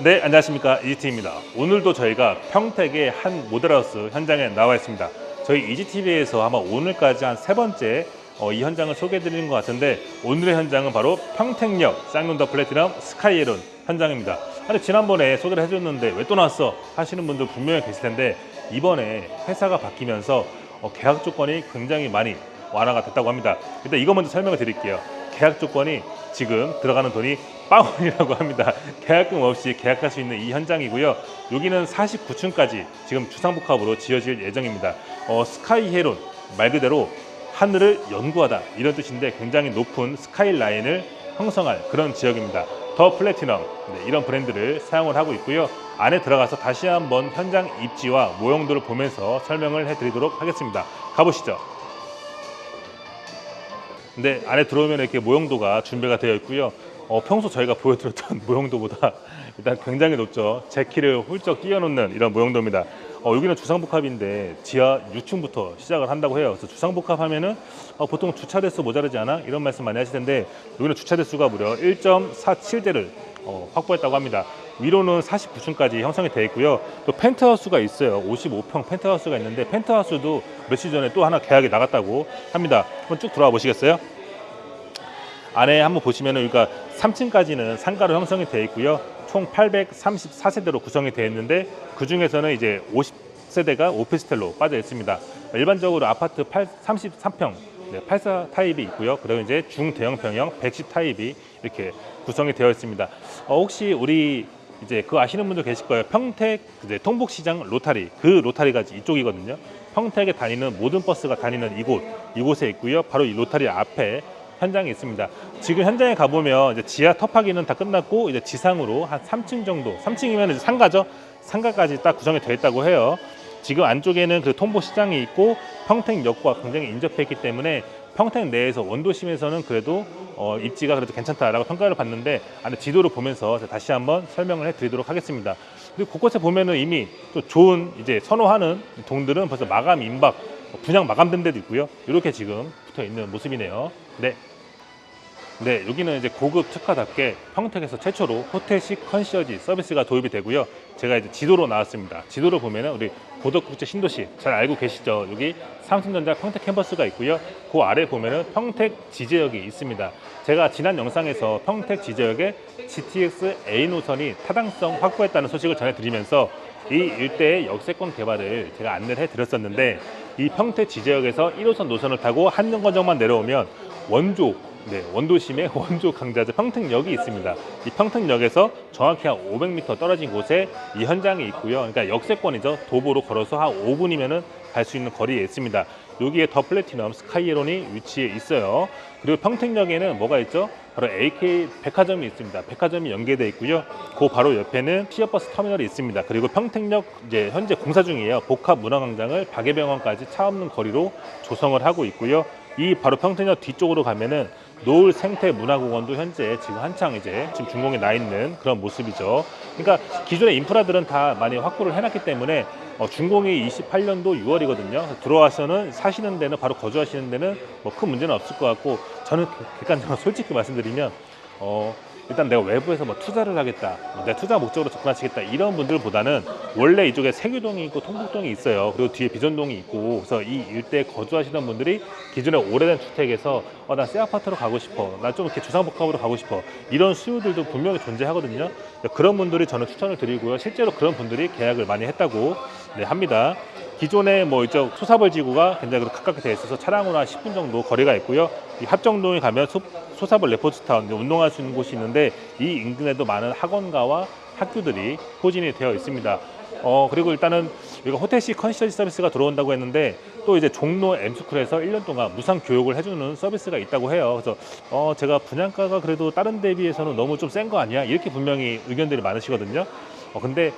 네, 안녕하십니까. 이지티입니다. 오늘도 저희가 평택의 한 모델하우스 현장에 나와 있습니다. 저희 이지TV에서 아마 오늘까지 한 세 번째 어, 이 현장을 소개해드리는 것 같은데 오늘의 현장은 바로 평택역 쌍눈더 플래티넘 스카이에론 현장입니다. 아니 지난번에 소개를 해줬는데 왜 또 나왔어 하시는 분들 분명히 계실 텐데 이번에 회사가 바뀌면서 어, 계약 조건이 굉장히 많이 완화가 됐다고 합니다. 일단 이거 먼저 설명을 드릴게요. 계약 조건이 지금 들어가는 돈이 빵원이라고 합니다. 계약금 없이 계약할 수 있는 이 현장이고요. 여기는 49층까지 지금 주상복합으로 지어질 예정입니다. 어, 스카이 헤론 말 그대로 하늘을 연구하다 이런 뜻인데 굉장히 높은 스카이 라인을 형성할 그런 지역입니다. 더 플래티넘 네, 이런 브랜드를 사용을 하고 있고요. 안에 들어가서 다시 한번 현장 입지와 모형도를 보면서 설명을 해드리도록 하겠습니다. 가보시죠. 근데 안에 들어오면 이렇게 모형도가 준비가 되어 있고요. 어, 평소 저희가 보여드렸던 모형도보다 일단 굉장히 높죠. 제 키를 훌쩍 뛰어넘는 이런 모형도입니다. 어, 여기는 주상복합인데 지하 6층부터 시작을 한다고 해요. 그래서 주상복합 하면은 어, 보통 주차 대수 모자르지 않아? 이런 말씀 많이 하시던데 여기는 주차 대수가 무려 1.47대를 어, 확보했다고 합니다. 위로는 49층까지 형성이 되어 있고요. 또 펜트하우스가 있어요. 55평 펜트하우스가 있는데 펜트하우스도 며칠 전에 또 하나 계약이 나갔다고 합니다. 한번 쭉 돌아와 보시겠어요? 안에 한번 보시면은 그러니까 3층까지는 상가로 형성이 되어 있고요. 총 834세대로 구성이 되어 있는데 그 중에서는 이제 50세대가 오피스텔로 빠져 있습니다. 일반적으로 아파트 8, 33평 네, 84 타입이 있고요. 그리고 이제 중대형 평형 110 타입이 이렇게 구성이 되어 있습니다. 어, 혹시 우리 이제 그거 아시는 분들 계실 거예요. 평택 이제 통복시장 로타리 그 로타리가 이쪽이거든요. 평택에 다니는 모든 버스가 다니는 이곳 이곳에 있고요. 바로 이 로타리 앞에 현장이 있습니다. 지금 현장에 가보면 이제 지하 터파기는 다 끝났고 이제 지상으로 한 3층 정도, 3층이면 이제 상가죠. 상가까지 딱 구성이 되어 있다고 해요. 지금 안쪽에는 그 통보 시장이 있고 평택역과 굉장히 인접해 있기 때문에 평택 내에서 원도심에서는 그래도 어, 입지가 그래도 괜찮다라고 평가를 받는데 안에 지도를 보면서 다시 한번 설명을 해드리도록 하겠습니다. 그리고 곳곳에 보면은 이미 또 좋은 이제 선호하는 동들은 벌써 마감 임박 분양 마감된 데도 있고요. 이렇게 지금 붙어 있는 모습이네요. 네. 네, 여기는 이제 고급 특화답게 평택에서 최초로 호텔식 컨시어지 서비스가 도입이 되고요. 제가 이제 지도로 나왔습니다. 지도를 보면은 우리 고덕국제 신도시 잘 알고 계시죠? 여기 삼성전자 평택 캠퍼스가 있고요. 그 아래 보면은 평택 지제역이 있습니다. 제가 지난 영상에서 평택 지제역에 GTX A 노선이 타당성 확보했다는 소식을 전해드리면서 이 일대의 역세권 개발을 제가 안내를 해드렸었는데 이 평택 지제역에서 1호선 노선을 타고 한정거장만 내려오면 원조 네, 원도심의 원조 강자재 평택역이 있습니다. 이 평택역에서 정확히 한 500m 떨어진 곳에 이 현장이 있고요. 그러니까 역세권이죠. 도보로 걸어서 한 5분이면은 갈 수 있는 거리에 있습니다. 여기에 더 플래티넘 스카이에론이 위치해 있어요. 그리고 평택역에는 뭐가 있죠? 바로 AK 백화점이 있습니다. 백화점이 연계되어 있고요. 그 바로 옆에는 시어버스 터미널이 있습니다. 그리고 평택역 이제 현재 공사 중이에요. 복합 문화광장을 박예병원까지 차 없는 거리로 조성을 하고 있고요. 이 바로 평택역 뒤쪽으로 가면은 노을 생태 문화공원도 현재 지금 한창 이제 지금 준공에 나 있는 그런 모습이죠. 그러니까 기존의 인프라들은 다 많이 확보를 해놨기 때문에 어, 준공이 28년도 6월이거든요. 들어와서는 사시는 데는 바로 거주하시는 데는 뭐 큰 문제는 없을 것 같고 저는 객관적으로 솔직히 말씀드리면 어, 일단 내가 외부에서 뭐 투자를 하겠다, 뭐 내가 투자 목적으로 접근하시겠다 이런 분들보다는 원래 이쪽에 세교동이 있고 통곡동이 있어요. 그리고 뒤에 비전동이 있고 그래서 이 일대에 거주하시던 분들이 기존에 오래된 주택에서 어, 나 새 아파트로 가고 싶어, 나 좀 이렇게 주상복합으로 가고 싶어 이런 수요들도 분명히 존재하거든요. 그런 분들이 저는 추천을 드리고요. 실제로 그런 분들이 계약을 많이 했다고 네, 합니다. 기존에 뭐 이쪽 소사벌 지구가 굉장히 가깝게 되어 있어서 차량으로 한 10분 정도 거리가 있고요. 이 합정동에 가면 소, 소사벌 레포츠타운 운동할 수 있는 곳이 있는데 이 인근에도 많은 학원가와 학교들이 포진이 되어 있습니다. 어 그리고 일단은 여기가 호텔식 컨시어지 서비스가 들어온다고 했는데 또 이제 종로 엠스쿨에서 1년 동안 무상 교육을 해주는 서비스가 있다고 해요. 그래서 어 제가 분양가가 그래도 다른 데 비해서는 너무 좀 센 거 아니야? 이렇게 분명히 의견들이 많으시거든요. 어 근데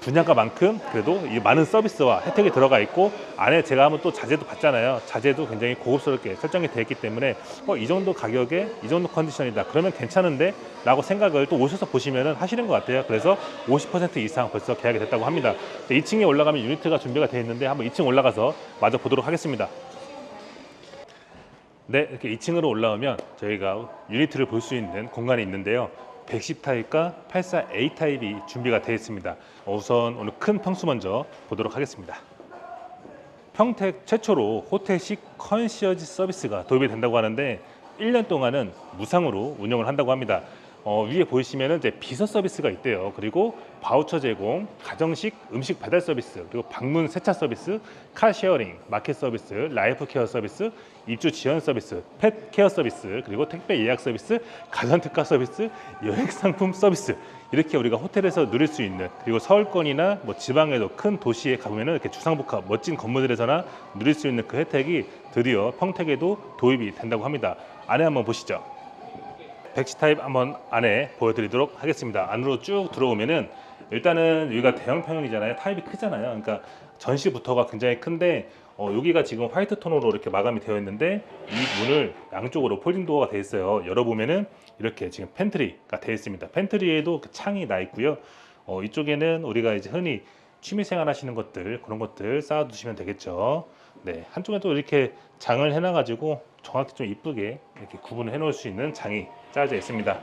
분양가만큼 그래도 이 많은 서비스와 혜택이 들어가 있고 안에 제가 한번 또 자재도 봤잖아요. 자재도 굉장히 고급스럽게 설정이 되어 있기 때문에 어, 이 정도 가격에 이 정도 컨디션이다. 그러면 괜찮은데 라고 생각을 또 오셔서 보시면 하시는 것 같아요. 그래서 50% 이상 벌써 계약이 됐다고 합니다. 2층에 올라가면 유니트가 준비가 되어 있는데 한번 2층 올라가서 마저 보도록 하겠습니다. 네, 이렇게 2층으로 올라오면 저희가 유니트를 볼 수 있는 공간이 있는데요. 110 타입과 84A 타입이 준비가 되어 있습니다. 어, 우선 오늘 큰 평수 먼저 보도록 하겠습니다. 평택 최초로 호텔식 컨시어지 서비스가 도입이 된다고 하는데 1년 동안은 무상으로 운영을 한다고 합니다. 어, 위에 보시면은 이제 비서 서비스가 있대요. 그리고 바우처 제공, 가정식 음식 배달 서비스, 그리고 방문 세차 서비스, 카 쉐어링, 마켓 서비스, 라이프 케어 서비스, 입주 지원 서비스, 펫 케어 서비스, 그리고 택배 예약 서비스, 가전 특가 서비스, 여행 상품 서비스 이렇게 우리가 호텔에서 누릴 수 있는 그리고 서울권이나 뭐 지방에도 큰 도시에 가보면은 이렇게 주상복합 멋진 건물들에서나 누릴 수 있는 그 혜택이 드디어 평택에도 도입이 된다고 합니다. 안에 한번 보시죠. 백시 타입 한번 안에 보여드리도록 하겠습니다. 안으로 쭉 들어오면은 일단은 여기가 대형 평형이잖아요. 타입이 크잖아요. 그러니까 전시부터가 굉장히 큰데 어, 여기가 지금 화이트 톤으로 이렇게 마감이 되어 있는데 이 문을 양쪽으로 폴딩 도어가 되어 있어요. 열어보면은 이렇게 지금 팬트리가 되어 있습니다. 팬트리에도 그 창이 나 있고요. 어, 이쪽에는 우리가 이제 흔히 취미생활 하시는 것들 그런 것들 쌓아두시면 되겠죠. 네, 한쪽에 또 이렇게 장을 해놔가지고 정확히 좀 이쁘게 이렇게 구분을 해놓을 수 있는 장이 짜져 있습니다.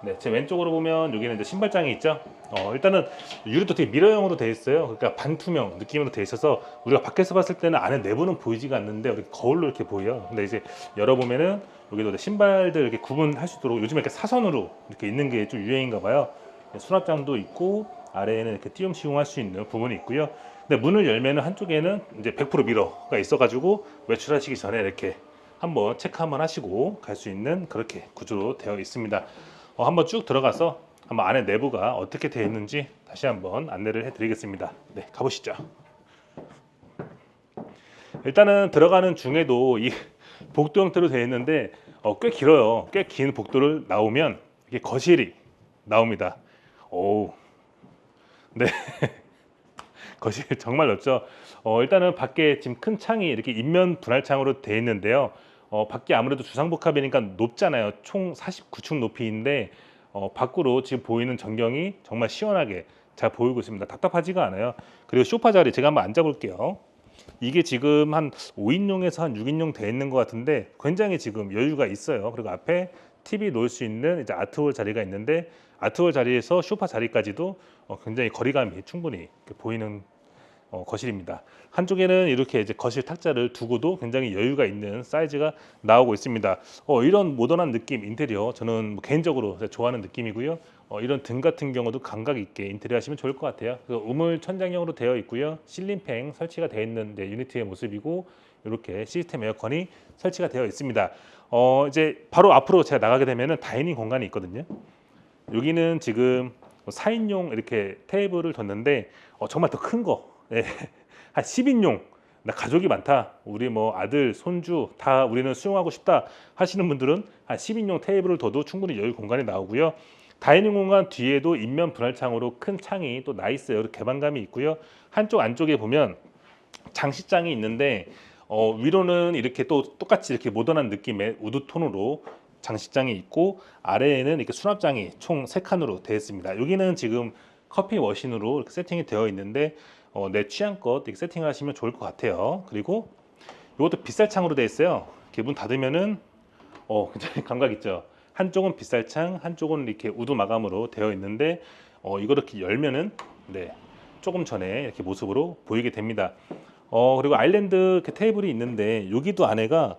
네, 제 왼쪽으로 보면 여기는 이제 신발장이 있죠. 어, 일단은 유리도 되게 미러형으로 되어 있어요. 그러니까 반투명 느낌으로 되어 있어서 우리가 밖에서 봤을 때는 안에 내부는 보이지가 않는데 이렇게 거울로 이렇게 보여요. 근데 이제 열어보면은 여기도 신발들 이렇게 구분할 수 있도록 요즘에 이렇게 사선으로 이렇게 있는 게 좀 유행인가 봐요. 네, 수납장도 있고 아래에는 이렇게 띄움 시공할 수 있는 부분이 있고요. 근데 문을 열면은 한쪽에는 이제 100% 미러가 있어가지고 외출하시기 전에 이렇게 한번 체크 한번 하시고 갈 수 있는 그렇게 구조로 되어 있습니다. 어, 한번 쭉 들어가서 한번 안에 내부가 어떻게 되어 있는지 다시 한번 안내를 해드리겠습니다. 네, 가보시죠. 일단은 들어가는 중에도 이 복도 형태로 되어 있는데 어, 꽤 길어요. 꽤 긴 복도를 나오면 이게 거실이 나옵니다. 오, 네. 거실 정말 넓죠. 어, 일단은 밖에 지금 큰 창이 이렇게 인면 분할 창으로 되어 있는데요. 어, 밖에 아무래도 주상복합이니까 높잖아요. 총 49층 높이인데 어, 밖으로 지금 보이는 전경이 정말 시원하게 잘 보이고 있습니다. 답답하지가 않아요. 그리고 소파 자리 제가 한번 앉아볼게요. 이게 지금 한 5인용에서 한 6인용 돼 있는 것 같은데 굉장히 지금 여유가 있어요. 그리고 앞에 TV 놓을 수 있는 이제 아트홀 자리가 있는데 아트홀 자리에서 소파 자리까지도 어, 굉장히 거리감이 충분히 보이는 어, 거실입니다. 한쪽에는 이렇게 이제 거실 탁자를 두고도 굉장히 여유가 있는 사이즈가 나오고 있습니다. 어, 이런 모던한 느낌 인테리어 저는 뭐 개인적으로 좋아하는 느낌이고요. 어, 이런 등 같은 경우도 감각 있게 인테리어 하시면 좋을 것 같아요. 우물 천장형으로 되어 있고요. 실린팬 설치가 되어 있는 네, 유니트의 모습이고 이렇게 시스템 에어컨이 설치가 되어 있습니다. 어, 이제 바로 앞으로 제가 나가게 되면은 다이닝 공간이 있거든요. 여기는 지금 4인용 이렇게 테이블을 뒀는데 어, 정말 더 큰 거. 예. 한 10인용. 나 가족이 많다. 우리 뭐 아들, 손주 다 우리는 수용하고 싶다 하시는 분들은 한 10인용 테이블을 둬도 충분히 여유 공간이 나오고요. 다이닝 공간 뒤에도 인면 분할창으로 큰 창이 또 나 있어요. 개방감이 있고요. 한쪽 안쪽에 보면 장식장이 있는데 어, 위로는 이렇게 또 똑같이 이렇게 모던한 느낌의 우드 톤으로 장식장이 있고 아래에는 이렇게 수납장이 총 세 칸으로 되어 있습니다. 여기는 지금 커피 머신으로 이렇게 세팅이 되어 있는데 어, 내 취향껏 이렇게 세팅을 하시면 좋을 것 같아요. 그리고 이것도 빗살 창으로 되어 있어요. 문 닫으면은 어, 굉장히 감각 있죠. 한쪽은 빗살 창, 한쪽은 이렇게 우드 마감으로 되어 있는데 어, 이거 이렇게 열면은 네 조금 전에 이렇게 모습으로 보이게 됩니다. 어, 그리고 아일랜드 테이블이 있는데 여기도 안에가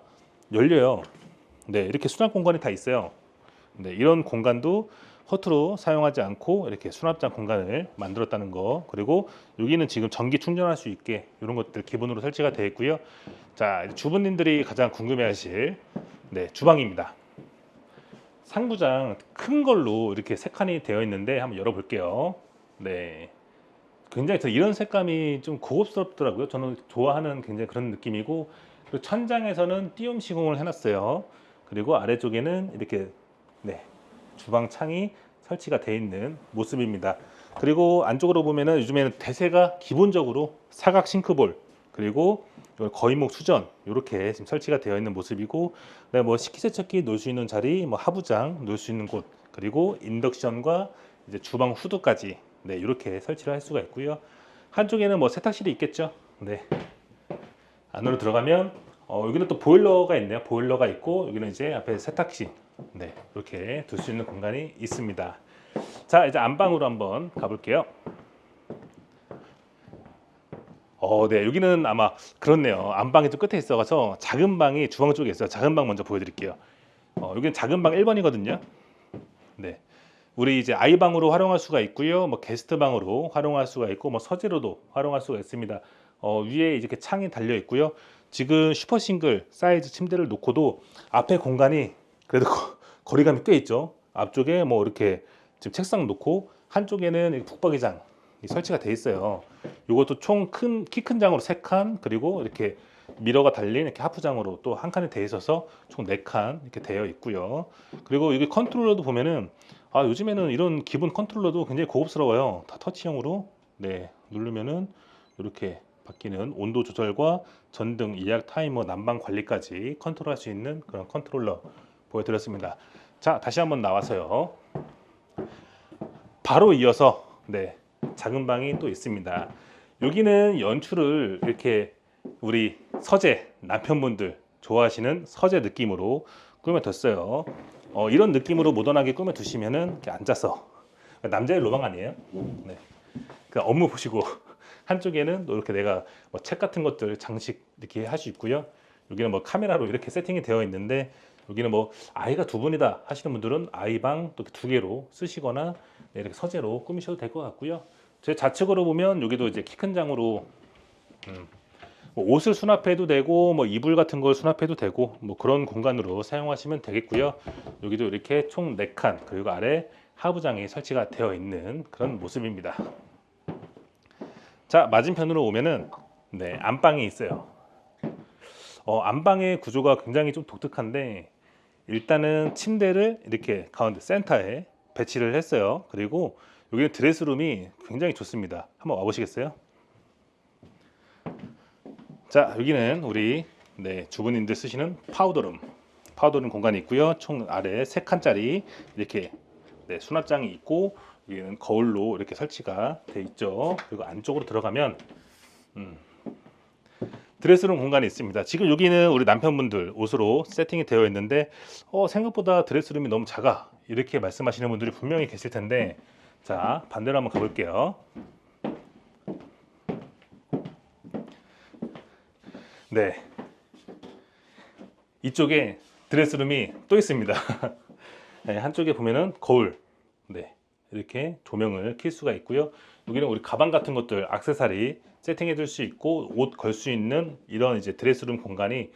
열려요. 네, 이렇게 수납 공간이 다 있어요. 네, 이런 공간도 허투루 사용하지 않고 이렇게 수납장 공간을 만들었다는 거. 그리고 여기는 지금 전기 충전할 수 있게 이런 것들 기본으로 설치가 되어 있고요. 자, 주부님들이 가장 궁금해하실 네, 주방입니다. 상부장 큰 걸로 이렇게 세 칸이 되어 있는데 한번 열어볼게요. 네. 굉장히 저 이런 색감이 좀 고급스럽더라고요. 저는 좋아하는 굉장히 그런 느낌이고 그리고 천장에서는 띄움 시공을 해놨어요. 그리고 아래쪽에는 이렇게 네, 주방 창이 설치가 되어 있는 모습입니다. 그리고 안쪽으로 보면은 요즘에는 대세가 기본적으로 사각 싱크볼 그리고 거의목 수전 이렇게 지금 설치가 되어 있는 모습이고 네, 뭐 식기세척기 놓을 수 있는 자리, 뭐 하부장 놓을 수 있는 곳 그리고 인덕션과 이제 주방 후드까지 네 이렇게 설치를 할 수가 있고요. 한쪽에는 뭐 세탁실이 있겠죠. 네 안으로 들어가면 어, 여기는 또 보일러가 있네요. 보일러가 있고 여기는 이제 앞에 세탁실 네, 이렇게 둘 수 있는 공간이 있습니다. 자, 이제 안방으로 한번 가볼게요. 어, 네, 여기는 아마 그렇네요. 안방이 좀 끝에 있어서 작은 방이 주방 쪽에 있어요. 작은 방 먼저 보여드릴게요. 어, 여기는 작은 방 1번이거든요. 네. 우리 이제 아이 방으로 활용할 수가 있고요. 뭐 게스트 방으로 활용할 수가 있고 뭐 서재로도 활용할 수가 있습니다. 어, 위에 이렇게 창이 달려 있고요. 지금 슈퍼 싱글 사이즈 침대를 놓고도 앞에 공간이 그래도 거, 거리감이 꽤 있죠. 앞쪽에 뭐 이렇게 지금 책상 놓고 한쪽에는 북박이장 이 설치가 돼 있어요. 이것도 총 큰 키 큰 장으로 세 칸 그리고 이렇게 미러가 달린 이렇게 하프장으로 또 한 칸이 돼 있어서 총 네 칸 이렇게 되어 있고요. 그리고 여기 컨트롤러도 보면은 아 요즘에는 이런 기본 컨트롤러도 굉장히 고급스러워요. 다 터치형으로 네 누르면은 이렇게 바뀌는 온도 조절과 전등 예약 타이머 난방 관리까지 컨트롤할 수 있는 그런 컨트롤러 보여드렸습니다. 자 다시 한번 나와서요. 바로 이어서 네 작은 방이 또 있습니다. 여기는 연출을 이렇게 우리 서재 남편분들 좋아하시는 서재 느낌으로 꾸며뒀어요. 어, 이런 느낌으로 모던하게 꾸며두시면은 이렇게 앉아서 남자의 로망 아니에요? 네. 그 업무 보시고 한쪽에는 또 이렇게 내가 뭐 책 같은 것들 장식 이렇게 할 수 있고요. 여기는 뭐 카메라로 이렇게 세팅이 되어 있는데 여기는 뭐 아이가 두 분이다 하시는 분들은 아이방 또 두 개로 쓰시거나 네, 이렇게 서재로 꾸미셔도 될 것 같고요. 제 좌측으로 보면 여기도 이제 키 큰 장으로 음, 뭐 옷을 수납해도 되고 뭐 이불 같은 걸 수납해도 되고 뭐 그런 공간으로 사용하시면 되겠고요. 여기도 이렇게 총 4칸 그리고 아래 하부장이 설치가 되어 있는 그런 모습입니다. 자 맞은편으로 오면은 네 안방이 있어요. 어, 안방의 구조가 굉장히 좀 독특한데 일단은 침대를 이렇게 가운데 센터에 배치를 했어요. 그리고 여기는 드레스룸이 굉장히 좋습니다. 한번 와보시겠어요? 자 여기는 우리 네, 주부님들 쓰시는 파우더룸 파우더룸 공간이 있고요. 총 아래 세 칸짜리 이렇게 네, 수납장이 있고 여기는 거울로 이렇게 설치가 돼 있죠. 그리고 안쪽으로 들어가면 음, 드레스룸 공간이 있습니다. 지금 여기는 우리 남편분들 옷으로 세팅이 되어 있는데 어, 생각보다 드레스룸이 너무 작아 이렇게 말씀하시는 분들이 분명히 계실 텐데 자 반대로 한번 가볼게요. 네 이쪽에 드레스룸이 또 있습니다. 네, 한쪽에 보면은 거울 네 이렇게 조명을 킬 수가 있고요. 여기는 우리 가방 같은 것들 액세서리 세팅해 둘수 있고 옷 걸 수 있는 이런 이제 드레스룸 공간이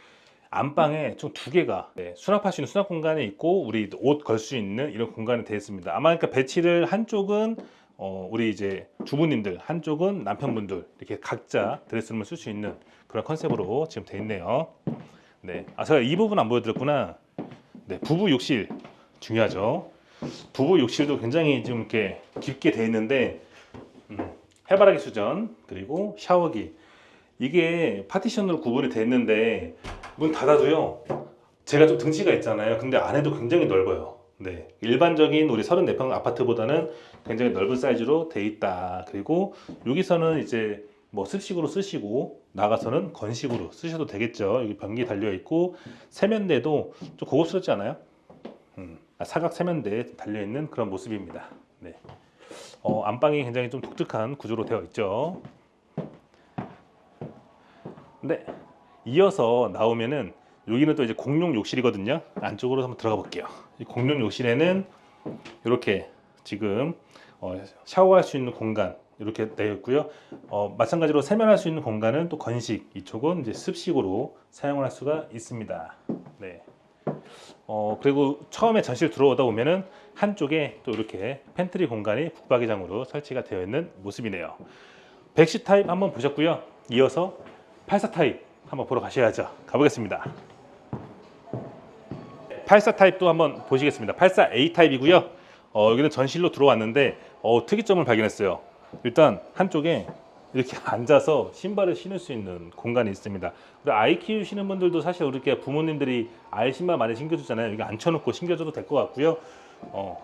안방에 총 두 개가 네, 수납할 수 있는 수납 공간이 있고 우리 옷 걸 수 있는 이런 공간이 되어 있습니다. 아마 그러니까 배치를 한쪽은 어, 우리 이제 주부님들 한쪽은 남편분들 이렇게 각자 드레스룸을 쓸 수 있는 그런 컨셉으로 지금 돼 있네요. 네, 아 제가 이 부분 안 보여드렸구나. 네, 부부 욕실 중요하죠. 부부 욕실도 굉장히 좀 이렇게 깊게 돼 있는데 음, 해바라기 수전 그리고 샤워기. 이게 파티션으로 구분이 돼 있는데 문 닫아도요 제가 좀 등치가 있잖아요. 근데 안에도 굉장히 넓어요. 네 일반적인 우리 34평 아파트보다는 굉장히 넓은 사이즈로 돼 있다. 그리고 여기서는 이제 뭐 습식으로 쓰시고 나가서는 건식으로 쓰셔도 되겠죠. 여기 변기 달려 있고 세면대도 좀 고급스럽지 않아요? 음, 아, 사각 세면대 달려 있는 그런 모습입니다. 네. 어, 안방이 굉장히 좀 독특한 구조로 되어 있죠. 네, 이어서 나오면은 여기는 또 이제 공용 욕실이거든요. 안쪽으로 한번 들어가 볼게요. 이 공용 욕실에는 이렇게 지금 어, 샤워할 수 있는 공간 이렇게 되어 있고요. 어, 마찬가지로 세면할 수 있는 공간은 또 건식 이쪽은 이제 습식으로 사용할 수가 있습니다. 네. 어, 그리고 처음에 전실 들어오다 보면은 한쪽에 또 이렇게 팬트리 공간이 북박이장으로 설치가 되어 있는 모습이네요. 110 타입 한번 보셨고요. 이어서 84 타입 한번 보러 가셔야죠. 가보겠습니다. 84 타입도 한번 보시겠습니다. 84A 타입이고요. 어, 여기는 전실로 들어왔는데 어, 특이점을 발견했어요. 일단 한쪽에 이렇게 앉아서 신발을 신을 수 있는 공간이 있습니다. 우리 아이 키우시는 분들도 사실 이렇게 부모님들이 아이 신발 많이 신겨주잖아요. 여기 앉혀놓고 신겨줘도 될 것 같고요. 어,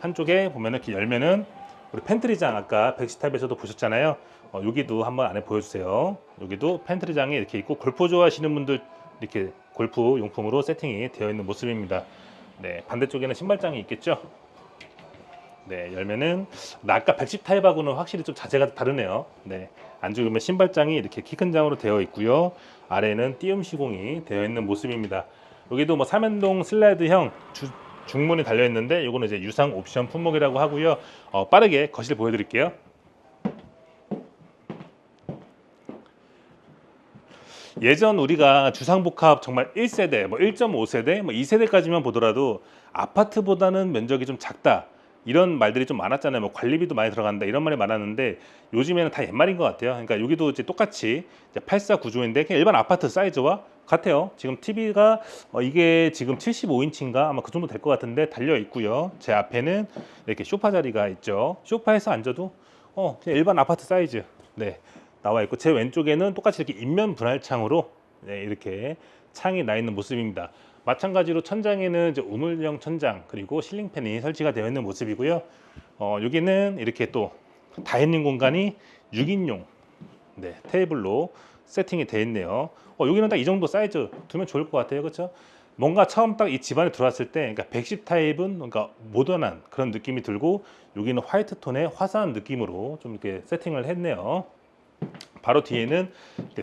한쪽에 보면은 이렇게 열면은 우리 팬트리장 아까 백시탑에서도 보셨잖아요. 어, 여기도 한번 안에 보여주세요. 여기도 팬트리장이 이렇게 있고 골프 좋아하시는 분들 이렇게 골프 용품으로 세팅이 되어 있는 모습입니다. 네, 반대쪽에는 신발장이 있겠죠. 네, 열면은 나 아까 110 타입하고는 확실히 좀 자재가 다르네요. 네, 안쪽에 신발장이 이렇게 키 큰 장으로 되어 있고요. 아래는 띄움 시공이 되어 있는 모습입니다. 여기도 뭐 삼연동 슬라이드형 주- 중문이 달려 있는데 이거는 이제 유상 옵션 품목이라고 하고요. 어, 빠르게 거실 보여드릴게요. 예전 우리가 주상복합 정말 1세대, 뭐 1.5세대, 뭐 2세대까지만 보더라도 아파트보다는 면적이 좀 작다. 이런 말들이 좀 많았잖아요. 뭐 관리비도 많이 들어간다. 이런 말이 많았는데 요즘에는 다 옛말인 것 같아요. 그러니까 여기도 이제 똑같이 이제 84 구조인데 그냥 일반 아파트 사이즈와 같아요. 지금 TV가 어, 이게 지금 75인치인가 아마 그 정도 될 것 같은데 달려 있고요. 제 앞에는 이렇게 소파 자리가 있죠. 소파에서 앉아도 어 그냥 일반 아파트 사이즈. 네. 나와 있고 제 왼쪽에는 똑같이 이렇게 인면 분할창으로 네, 이렇게 창이 나 있는 모습입니다. 마찬가지로 천장에는 이제 우물형 천장 그리고 실링팬이 설치가 되어 있는 모습이고요. 어, 여기는 이렇게 또 다이닝 공간이 6인용 네, 테이블로 세팅이 되어 있네요. 어, 여기는 딱 이 정도 사이즈 두면 좋을 것 같아요. 그렇죠? 뭔가 처음 딱 이 집안에 들어왔을 때 그러니까 110 타입은 그러니까 모던한 그런 느낌이 들고 여기는 화이트 톤의 화사한 느낌으로 좀 이렇게 세팅을 했네요. 바로 뒤에는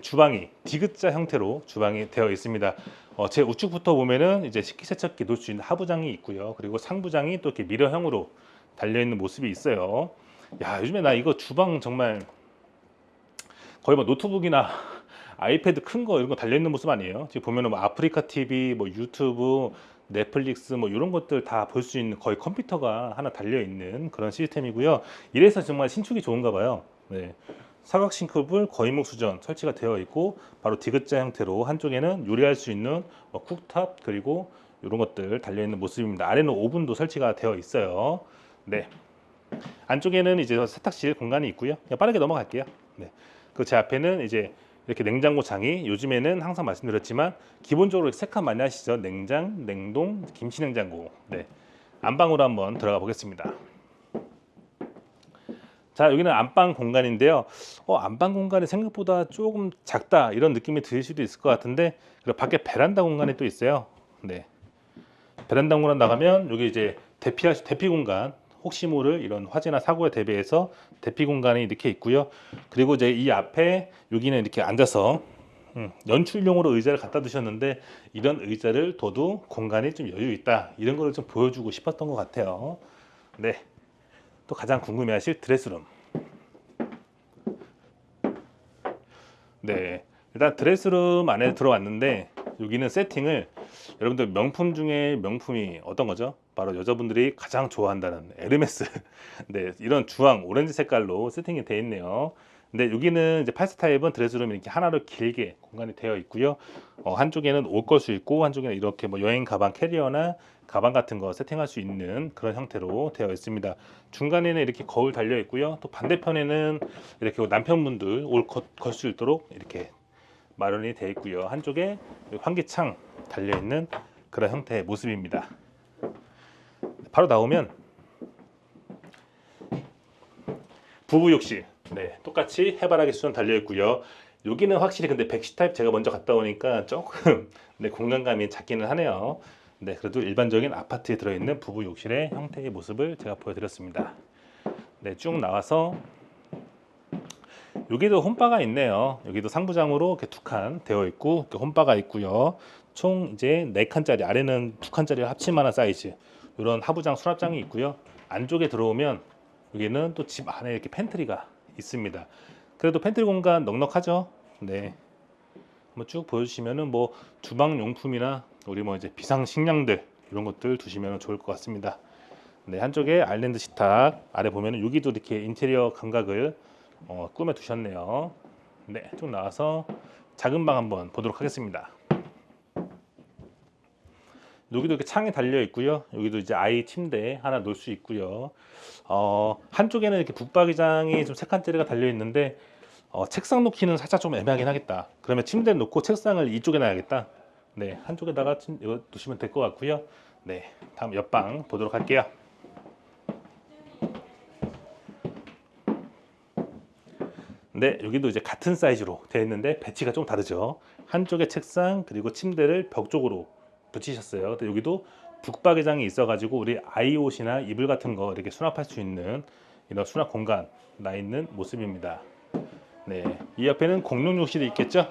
주방이 디귿자 형태로 주방이 되어 있습니다. 어, 제 우측부터 보면은 이제 식기세척기 놓을 수 있는 하부장이 있고요. 그리고 상부장이 또 이렇게 미러형으로 달려 있는 모습이 있어요. 야 요즘에 나 이거 주방 정말 거의 뭐 노트북이나 아이패드 큰 거 이런 거 달려 있는 모습 아니에요? 지금 보면은 뭐 아프리카 TV, 뭐 유튜브, 넷플릭스 뭐 이런 것들 다 볼 수 있는 거의 컴퓨터가 하나 달려 있는 그런 시스템이고요. 이래서 정말 신축이 좋은가 봐요. 네. 사각 싱크볼 거의목 수전 설치가 되어 있고 바로 디귿자 형태로 한쪽에는 요리할 수 있는 뭐 쿡탑 그리고 이런 것들 달려 있는 모습입니다. 아래는 오븐도 설치가 되어 있어요. 네. 안쪽에는 이제 세탁실 공간이 있고요. 그냥 빠르게 넘어갈게요. 네. 그 제 앞에는 이제 이렇게 냉장고 장이 요즘에는 항상 말씀드렸지만 기본적으로 세 칸 많이 하시죠. 냉장, 냉동, 김치 냉장고. 네. 안방으로 한번 들어가 보겠습니다. 자 여기는 안방 공간인데요. 어, 안방 공간이 생각보다 조금 작다 이런 느낌이 들 수도 있을 것 같은데 그리고 밖에 베란다 공간이 또 있어요. 네. 베란다 공간 나가면 여기 이제 대피할 수- 대피 공간 혹시 모를 이런 화재나 사고에 대비해서 대피 공간이 이렇게 있고요. 그리고 이제 이 앞에 여기는 이렇게 앉아서 음, 연출용으로 의자를 갖다 두셨는데 이런 의자를 둬도 공간이 좀 여유 있다 이런 거를 좀 보여주고 싶었던 것 같아요. 네. 또 가장 궁금해하실 드레스룸. 네, 일단 드레스룸 안에 들어왔는데 여기는 세팅을 여러분들 명품 중에 명품이 어떤 거죠? 바로 여자분들이 가장 좋아한다는 에르메스. 네, 이런 주황 오렌지 색깔로 세팅이 되어 있네요. 근데 여기는 이제 8스 타입은 드레스룸이 이렇게 하나로 길게 공간이 되어 있고요. 어, 한쪽에는 옷 걸 수 있고 한쪽에는 이렇게 뭐 여행 가방 캐리어나 가방 같은 거 세팅할 수 있는 그런 형태로 되어 있습니다. 중간에는 이렇게 거울 달려 있고요. 또 반대편에는 이렇게 남편분들 옷 걸 수 있도록 이렇게 마련이 되어 있고요. 한쪽에 환기창 달려 있는 그런 형태의 모습입니다. 바로 나오면 부부 욕실. 네, 똑같이 해바라기 수전 달려 있고요. 여기는 확실히 근데 110 타입 제가 먼저 갔다 오니까 조금 네, 공간감이 작기는 하네요. 네, 그래도 일반적인 아파트에 들어있는 부부 욕실의 형태의 모습을 제가 보여드렸습니다. 네, 쭉 나와서 여기도 홈바가 있네요. 여기도 상부장으로 이렇게 두 칸 되어 있고 이렇게 홈바가 있고요. 총 이제 네 칸짜리 아래는 두 칸짜리를 합칠 만한 사이즈 이런 하부장 수납장이 있고요. 안쪽에 들어오면 여기는 또 집 안에 이렇게 팬트리가 있습니다. 그래도 팬트리 공간 넉넉하죠. 네. 한번 쭉 보여주시면은 뭐 주방 용품이나 우리 뭐 이제 비상 식량들 이런 것들 두시면 좋을 것 같습니다. 네 한쪽에 아일랜드 식탁 아래 보면은 여기도 이렇게 인테리어 감각을 어, 꾸며 두셨네요. 네, 쭉 나와서 작은 방 한번 보도록 하겠습니다. 여기도 이렇게 창이 달려 있고요. 여기도 이제 아이 침대 하나 놓을 수 있고요. 어, 한쪽에는 이렇게 북박이장이 좀 세 칸짜리가 달려 있는데 어, 책상 놓기는 살짝 좀 애매하긴 하겠다. 그러면 침대 놓고 책상을 이쪽에 놔야겠다. 네, 한쪽에다가 침, 이거 두시면 될 것 같고요. 네, 다음 옆방 보도록 할게요. 네, 여기도 이제 같은 사이즈로 되어 있는데 배치가 좀 다르죠. 한쪽에 책상 그리고 침대를 벽 쪽으로 붙이셨어요. 근데 여기도 북박이장이 있어가지고 우리 아이 옷이나 이불 같은 거 이렇게 수납할 수 있는 이런 수납 공간 나 있는 모습입니다. 네, 이 옆에는 공용 욕실이 있겠죠?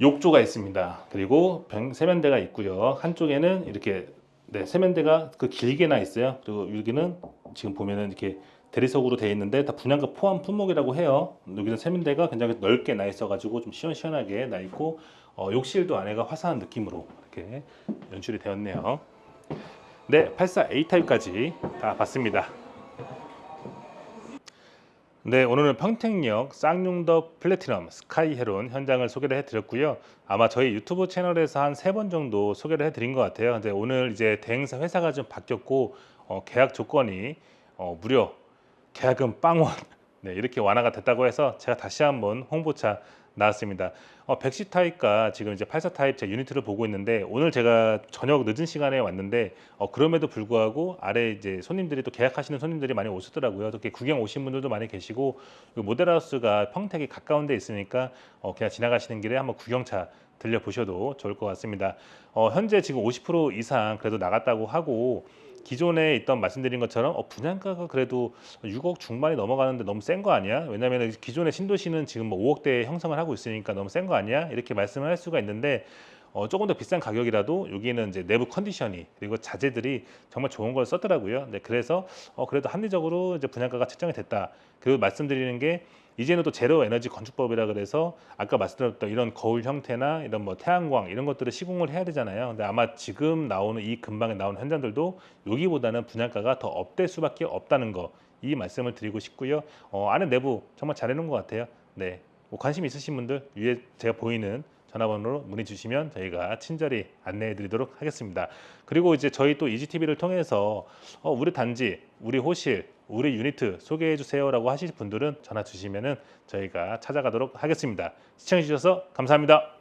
욕조가 있습니다. 그리고 병- 세면대가 있고요. 한쪽에는 이렇게 네, 세면대가 그 길게 나 있어요. 그리고 여기는 지금 보면은 이렇게 대리석으로 되어 있는데 다 분양가 포함 품목이라고 해요. 여기는 세면대가 굉장히 넓게 나 있어가지고 좀 시원시원하게 나 있고 어, 욕실도 안에가 화사한 느낌으로 이렇게 연출이 되었네요. 네, 84A 타입까지 다 봤습니다. 네, 오늘은 평택역 쌍용더 플래티넘 스카이 헤론 현장을 소개를 해드렸고요. 아마 저희 유튜브 채널에서 한 세 번 정도 소개를 해드린 것 같아요. 근데 오늘 이제 대행사 회사가 좀 바뀌었고 어, 계약 조건이 어, 무려 계약금 빵원 네, 이렇게 완화가 됐다고 해서 제가 다시 한번 홍보차 나왔습니다. 어, 110 타입과 지금 이제 84 타입 제 유니트를 보고 있는데 오늘 제가 저녁 늦은 시간에 왔는데 어, 그럼에도 불구하고 아래 이제 손님들이 또 계약하시는 손님들이 많이 오셨더라고요. 이렇게 구경 오신 분들도 많이 계시고 그 모델하우스가 평택이 가까운 데 있으니까 어, 그냥 지나가시는 길에 한번 구경차 들려 보셔도 좋을 것 같습니다. 어, 현재 지금 50% 이상 그래도 나갔다고 하고 기존에 있던 말씀드린 것처럼 어, 분양가가 그래도 6억 중반이 넘어가는데 너무 센 거 아니야? 왜냐하면 기존의 신도시는 지금 뭐 5억대 형성을 하고 있으니까 너무 센 거 아니야? 이렇게 말씀을 할 수가 있는데 어, 조금 더 비싼 가격이라도 여기는 이제 내부 컨디션이 그리고 자재들이 정말 좋은 걸 썼더라고요. 네, 그래서 어, 그래도 합리적으로 이제 분양가가 책정이 됐다. 그리고 말씀드리는 게 이제는 또 제로 에너지 건축법이라 그래서 아까 말씀드렸던 이런 거울 형태나 이런 뭐 태양광 이런 것들을 시공을 해야 되잖아요. 근데 아마 지금 나오는 이 근방에 나오는 현장들도 여기보다는 분양가가 더 업될 수밖에 없다는 거 이 말씀을 드리고 싶고요. 어, 안에 내부 정말 잘해놓은 것 같아요. 네, 뭐 관심 있으신 분들 위에 제가 보이는 전화번호로 문의 주시면 저희가 친절히 안내해 드리도록 하겠습니다. 그리고 이제 저희 또 이지TV를 통해서 어, 우리 단지, 우리 호실, 우리 유니트 소개해 주세요라고 하실 분들은 전화 주시면은 저희가 찾아가도록 하겠습니다. 시청해 주셔서 감사합니다.